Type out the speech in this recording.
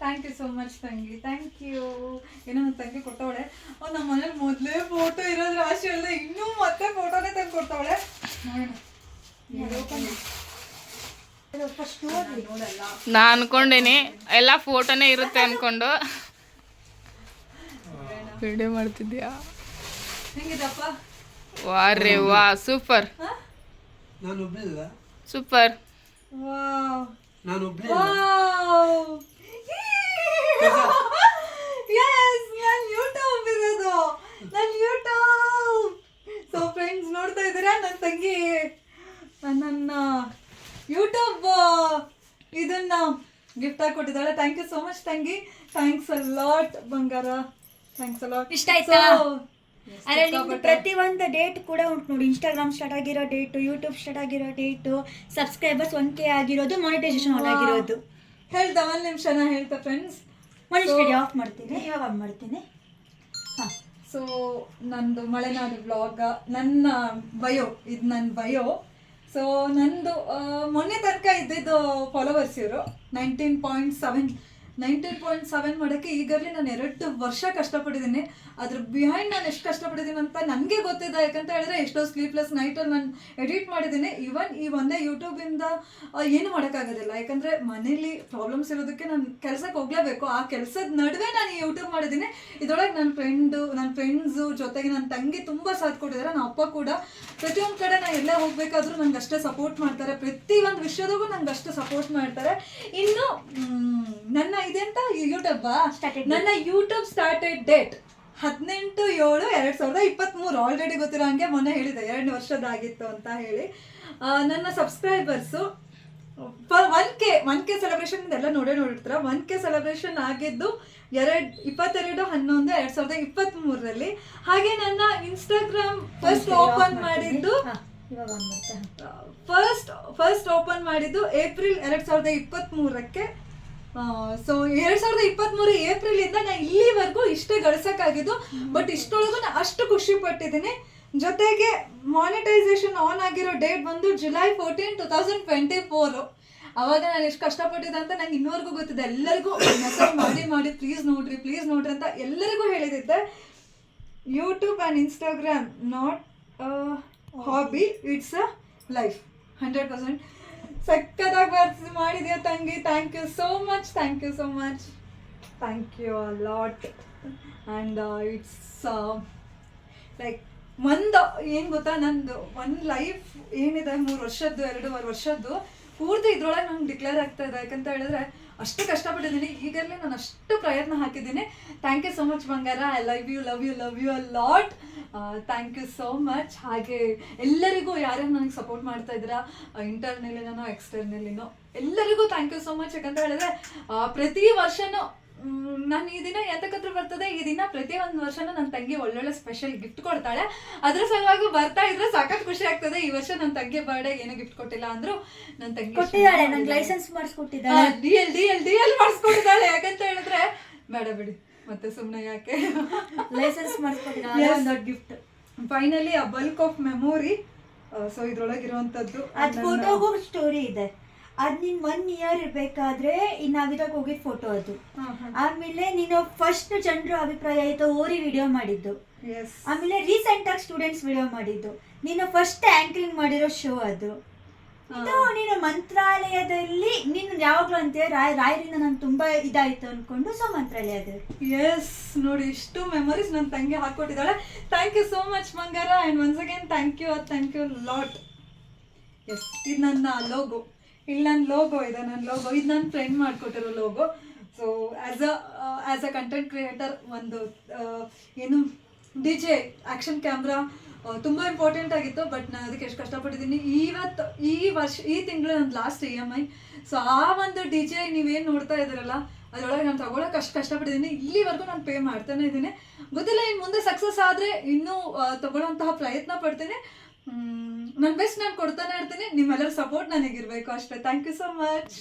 Thank you so much ತಂಗಿ. Thank you ಏನೋ ನನ್ನ ತಂಗಿ ಕೊಟ್ಟವಳೆ. ಓ ನಮ್ಮ ಮನೇಲಿ ಮೊದಲೇ ಫೋಟೋ ಇರೋದು ರಾಶಿ ಅಲ್ಲ ಇನ್ನೂ ಮತ್ತೆ ಫೋಟೋನೇ ತಂದು ಕೊಡ್ತಾವಳೆ. ಫಸ್ಟ್ ನೋಡ್ರಿ ನೋಡಲ್ಲ. ನಾ ಅನ್ಕೊಂಡೇನಿ ಎಲ್ಲ ಫೋಟೋನೇ ಇರುತ್ತೆ ಅನ್ಕೊಂಡು. ವಿಡಿಯೋ ಮಾಡ್ತಿದ್ಯಾ? ಹೆಂಗಿದಪ್ಪ? ವಾ ರೇ ವಾ ಸೂಪರ್ ಸೂಪರ್ ವಾ ನಾನು ಯಸ್ ನಾನು ಯೂಟ್ಯೂಬ್ ಇರೋದು. ನನ್ನ ಯೂಟ್ಯೂಬ್ ಸೊ ಫ್ರೆಂಡ್ಸ್ ನೋಡ್ತಾ ಇದ್ದೀರಾ? ನನ್ನ ತಂಗಿ ನನ್ನ ಯೂಟ್ಯೂಬ್ ಇದನ್ನ ಗಿಫ್ಟ್ ಆಗಿ ಕೊಟ್ಟಿದ್ದಾಳೆ ಥ್ಯಾಂಕ್ ಯು ಸೋ ಮಚ್ ತಂಗಿ. ಥ್ಯಾಂಕ್ಸ್ ಅ ಲಾಟ್ ಬಂಗಾರ. ಥ್ಯಾಂಕ್ಸ್ ಅ ಲಾಟ್ ಇಷ್ಟ ಆಯ್ತಾ? ಅದ್ರಲ್ಲಿ ನಿಮ್ದು ಪ್ರತಿ ಒಂದು ಡೇಟ್ ಕೂಡ ಉಂಟು ನೋಡಿ. ಇನ್ಸ್ಟಾಗ್ರಾಮ್ ಸ್ಟಾರ್ಟ್ ಆಗಿರೋ ಡೇಟು ಯೂಟ್ಯೂಬ್ ಸ್ಟಾರ್ಟ್ ಆಗಿರೋ ಡೇಟು ಸಬ್ಸ್ಕ್ರೈಬರ್ಸ್ ಒನ್ ಕೆ ಆಗಿರೋದು ಮಾನಿಟೈಸೇಷನ್ ಆನ್ ಆಗಿರೋದು ಹೇಳ್ದ ಒಂದು ನಿಮಿಷ ನಾ ಹೇಳ್ತಾ ಫ್ರೆಂಡ್ಸ್ ಸ್ಟಡಿ ಆಫ್ ಮಾಡ್ತೀನಿ ಇವಾಗ ಆನ್ ಮಾಡ್ತೀನಿ. ಹಾಂ. ಸೊ ನಂದು ಮಲೆನಾಡು ಬ್ಲಾಗ್ ನನ್ನ ಬಯೋ ಇದು ನನ್ನ ಬಯೋ ಸೊ ನಂದು ಮೊನ್ನೆ ತನಕ ಇದ್ದಿದ್ದು ಫಾಲೋವರ್ಸ್ ಇವರು. Nineteen point seven nineteen point seven ಮಾಡೋಕ್ಕೆ ಈಗಲೇ ನಾನು ಎರಡು ವರ್ಷ ಕಷ್ಟಪಟ್ಟಿದ್ದೀನಿ. ಅದ್ರ ಬಿಹೈಂಡ್ ನಾನು ಎಷ್ಟು ಕಷ್ಟಪಟ್ಟಿದ್ದೀನಿ ಅಂತ ನನಗೆ ಗೊತ್ತಿದೆ. ಯಾಕಂತ ಹೇಳಿದ್ರೆ ಎಷ್ಟೋ ಸ್ಲೀಪ್ಲೆಸ್ ನೈಟಲ್ಲಿ ನಾನು ಎಡಿಟ್ ಮಾಡಿದ್ದೀನಿ. ಈವನ್ ಈ ಒಂದೇ ಯೂಟ್ಯೂಬಿಂದ ಏನು ಮಾಡೋಕ್ಕಾಗೋದಿಲ್ಲ. ಯಾಕಂದರೆ ಮನೇಲಿ ಪ್ರಾಬ್ಲಮ್ಸ್ ಇರೋದಕ್ಕೆ ನಾನು ಕೆಲಸಕ್ಕೆ ಹೋಗಲೇಬೇಕು. ಆ ಕೆಲಸದ ನಡುವೆ ನಾನು ಯೂಟ್ಯೂಬ್ ಮಾಡಿದ್ದೀನಿ. ಇದರೊಳಗೆ ನನ್ನ ಫ್ರೆಂಡು ನನ್ನ ಫ್ರೆಂಡ್ಸು ಜೊತೆಗೆ ನನ್ನ ತಂಗಿ ತುಂಬ ಸಾಥ್ ಕೊಟ್ಟಿದ್ದಾರೆ. ನನ್ನ ಅಪ್ಪ ಕೂಡ. ಪ್ರತಿಯೊಂದು ಕಡೆ ನಾನು ಎಲ್ಲೇ ಹೋಗಬೇಕಾದ್ರೂ ನನಗೆ ಅಷ್ಟೇ ಸಪೋರ್ಟ್ ಮಾಡ್ತಾರೆ. ಪ್ರತಿ ಒಂದು ವಿಷಯದಾಗೂ ನನಗೆ ಅಷ್ಟೇ ಸಪೋರ್ಟ್ ಮಾಡ್ತಾರೆ. ಇನ್ನು ಮ್, ನನ್ನ ಇದೆಂತ ಯೂಟ್ಯೂಬ್ ನನ್ನ ಯೂಟ್ಯೂಬ್ ಸ್ಟಾರ್ಟೆಡ್ ಡೇಟ್ ಹದಿನೆಂಟು ಏಳು ಎರಡು ಸಾವಿರದ ಇಪ್ಪತ್ತ್ಮೂರು ಆಲ್ರೆಡಿ ಗೊತ್ತಿರೋ ಹಂಗೆ ಮೊನ್ನೆ ಹೇಳಿದೆ ಎರಡು ವರ್ಷದಾಗಿತ್ತು ಅಂತ ಹೇಳಿ. ನನ್ನ subscribers one K one K celebration ಎಲ್ಲ ನೋಡೇ ನೋಡಿರ್ತೀರ. ಒನ್ ಕೆ ಸೆಲೆಬ್ರೇಷನ್ ಆಗಿದ್ದು ಎರಡು ಇಪ್ಪತ್ತೆರಡು ಹನ್ನೊಂದು ಎರಡು ಸಾವಿರದ ಇಪ್ಪತ್ತ್ಮೂರರಲ್ಲಿ ಹಾಗೆ ನನ್ನ ಇನ್ಸ್ಟಾಗ್ರಾಮ್ ಫಸ್ಟ್ ಓಪನ್ ಮಾಡಿದ್ದು ಫಸ್ಟ್ ಫಸ್ಟ್ ಓಪನ್ ಮಾಡಿದ್ದು ಏಪ್ರಿಲ್ ಎರಡ್ ಸಾವಿರದ ಇಪ್ಪತ್ತ್ ಮೂರಕ್ಕೆ ಸೊ ಎರಡ್ ಸಾವಿರದ ಇಪ್ಪತ್ತ್ ಮೂರು ಏಪ್ರಿಲ್ ಇಂದ ನಾನು ಇಲ್ಲಿವರೆಗೂ ಇಷ್ಟೇ ಗಳಿಸಕ್ಕಾಗಿದ್ದು ಬಟ್ ಇಷ್ಟೊಳಗೂ ನಾ ಅಷ್ಟು ಖುಷಿ ಪಟ್ಟಿದ್ದೀನಿ. ಜೊತೆಗೆ ಮಾನಿಟೈಸೇಷನ್ ಆನ್ ಆಗಿರೋ ಡೇಟ್ ಬಂದು July fourteen two thousand twenty four ಅವಾಗ ನಾನು ಎಷ್ಟು ಕಷ್ಟಪಟ್ಟಿದ್ದೆ ಅಂತ ನಂಗೆ ಇನ್ನೂವರೆಗೂ ಗೊತ್ತಿದೆ. ಎಲ್ಲರಿಗೂ ಮೆಸೇಜ್ ಮಾಡಿ ಮಾಡಿ ಪ್ಲೀಸ್ ನೋಡ್ರಿ ಪ್ಲೀಸ್ ನೋಡ್ರಿ ಅಂತ ಎಲ್ಲರಿಗೂ ಹೇಳಿದಿದ್ದೆ. YouTube and Instagram not hobby it's a life hundred percent ಸಕ್ಕದಾಗಿ ಬರ್ಸ್ ಮಾಡಿದ್ಯಾ ತಂಗಿ? Thank you so much thank you so much thank you a lot and it's like ಒಂದು, ಏನು ಗೊತ್ತಾ? ನಂದು, ಒಂದು ಲೈಫ್ ಏನಿದೆ? ಮೂರು ವರ್ಷದ್ದು, ಎರಡೂವರೆ ವರ್ಷದ್ದು. ಪೂರ್ತಿ ಇದ್ರೊಳಗೆ ನಂಗೆ ಡಿಕ್ಲೇರ್ ಆಗ್ತಾ ಇದೆ. ಯಾಕಂತ ಹೇಳಿದ್ರೆ ಅಷ್ಟು ಕಷ್ಟಪಟ್ಟಿದ್ದೀನಿ. ಈಗಲೇ ನಾನು ಅಷ್ಟು ಪ್ರಯತ್ನ ಹಾಕಿದ್ದೀನಿ. ಥ್ಯಾಂಕ್ ಯು ಸೋ ಮಚ್ ಬಂಗಾರ. I love you love you love you a lot thank you so much ಹಾಗೆ ಎಲ್ಲರಿಗೂ ಯಾರ್ಯಾರು ನನಗೆ ಸಪೋರ್ಟ್ ಮಾಡ್ತಾ ಇದ್ದೀರಾ ಇಂಟರ್ನಲ್ಲಿನೋ ಎಕ್ಸ್ಟರ್ನಲ್ಲಿನೋ ಎಲ್ಲರಿಗೂ ಥ್ಯಾಂಕ್ ಯು ಸೋ ಮಚ್ ಯಾಕಂತ ಹೇಳಿದ್ರೆ ಪ್ರತಿ ವರ್ಷನೂ ನಾನು ಈ ದಿನ ಎಂತಕತ್ರ ಬರ್ತದೆ? ಈ ದಿನ ಪ್ರತಿ ಒಂದು ವರ್ಷನೂ ನನ್ನ ತಂಗಿ ಒಳ್ಳೊಳ್ಳೆ ಸ್ಪೆಷಲ್ ಗಿಫ್ಟ್ ಕೊಡ್ತಾಳೆ. ಅದ್ರ ಸಲುವಾಗಿ ಬರ್ತಾ ಇದ್ರೆ ಸಾಕಷ್ಟು ಖುಷಿ ಆಗ್ತದೆ. ಈ ವರ್ಷ ನನ್ನ ತಂಗಿ ಬರ್ಡೇ ಏನು ಗಿಫ್ಟ್ ಕೊಟ್ಟಿಲ್ಲ ಅಂದ್ರು ನನ್ನ ತಂಗಿ ಕೊಟ್ಟಿದ್ದಾಳೆ ನಂಗೆ license ಮಾಡಿಸ್ಕೊಟ್ಟಿದ್ದಾಳೆ. D L D L D L ಮಾಡಿಸ್ಕೊಟ್ಟಿದ್ದಾಳೆ. ಯಾಕಂತ ಹೇಳಿದ್ರೆ ಬೇಡ ಬಿಡಿ. ಮತ್ತೆ ಸುಮ್ಮನೆ ಯಾಕೆ? ಲೈಸೆನ್ಸ್ ಮಾಡಿಸ್ಕೊಟ್ಟಿದ್ದಾಳೆ ದೊಡ್ಡ gift finally a bulk of memory so ಇದ್ರೊಳಗೆ ಇರುವಂತದ್ದು ಫೋಟೋಗೂ ಸ್ಟೋರಿ ಇದೆ. ಅದ್ ನೀನು ಒನ್ ಇಯರ್ ಇರ್ಬೇಕಾದ್ರೆ ನಾವಿದಾಗ ಹೋಗಿದ್ ಫೋಟೋ ಅದು. ಆಮೇಲೆ ನೀನು ಫಸ್ಟ್ ಜನರು ಅಭಿಪ್ರಾಯ ಆಯ್ತು ಓರಿ ವಿಡಿಯೋ ಮಾಡಿದ್ದು. ಆಮೇಲೆ ರೀಸೆಂಟ್ ಆಗಿ ಸ್ಟೂಡೆಂಟ್ಸ್ ವಿಡಿಯೋ ಮಾಡಿದ್ದು. ನೀನು ಫಸ್ಟ್ ಆಂಕರಿಂಗ್ ಮಾಡಿರೋ ಶೋ ಅದು. ಇದು ನೀನು ಮಂತ್ರಾಲಯದಲ್ಲಿ ನೀನು ಯಾವಾಗ್ಲೂ ಅಂತೀಯ ರಾಯ್ ರಾಯರಿಂದ ನಾನು ತುಂಬಾ ಇದಾಯ್ತು ಅನ್ಕೊಂಡು ಸೊ ಮಂತ್ರಾಲಯದ ಎಸ್ ನೋಡಿ ಇಷ್ಟು ಮೆಮೊರೀಸ್ ನನ್ನ ತಂಗಿ ಹಾಕೊಟ್ಟಿದ್ದಾಳೆ. Thank you so much ಮಂಗಾರ. And once again thank you thank you lot yes ಇದು ನನ್ನ ಲೋಗೋ ಇಲ್ಲಿ ನನ್ನ ಲೋಗೋ ಇದೆ ನನ್ನ ಲೋಗೋ ಇದು ನನ್ನ friend ಮಾಡಿಕೊಟ್ಟಿರೋ logo so as a as a content creator ಒಂದು ಏನು ಡಿ ಜೆ ಆ್ಯಕ್ಷನ್ ಕ್ಯಾಮ್ರಾ ತುಂಬ ಇಂಪಾರ್ಟೆಂಟ್ ಆಗಿತ್ತು ಬಟ್ ನಾನು ಅದಕ್ಕೆ ಎಷ್ಟು ಕಷ್ಟಪಟ್ಟಿದ್ದೀನಿ. ಇವತ್ತು ಈ ವರ್ಷ ಈ ತಿಂಗಳು ನನ್ನ last E M I so ಆ ಒಂದು ಡಿ ಜೆ ನೀವೇನು ನೋಡ್ತಾ ಇದ್ದೀರಲ್ಲ ಅದರೊಳಗೆ ನಾನು ತಗೊಳಕ್ಕೆ ಅಷ್ಟು ಕಷ್ಟಪಟ್ಟಿದ್ದೀನಿ. ಇಲ್ಲಿವರೆಗೂ ನಾನು ಪೇ ಮಾಡ್ತಾನೆ ಇದ್ದೀನಿ. ಗೊತ್ತಿಲ್ಲ ಇನ್ನು ಮುಂದೆ ಸಕ್ಸಸ್ ಆದರೆ ಇನ್ನೂ ಆ, ತಗೊಳ್ಳೋಂತಹ ಪ್ರಯತ್ನ ಪಡ್ತೀನಿ. ನನ್ನ ಬೆಸ್ಟ್ ನಾನು ಕೊಡ್ತಾನೆ ಇರ್ತೀನಿ. ನಿಮ್ಮೆಲ್ಲರ ಸಪೋರ್ಟ್ ನನಗಿರ್ಬೇಕು ಅಷ್ಟೇ. Thank you so much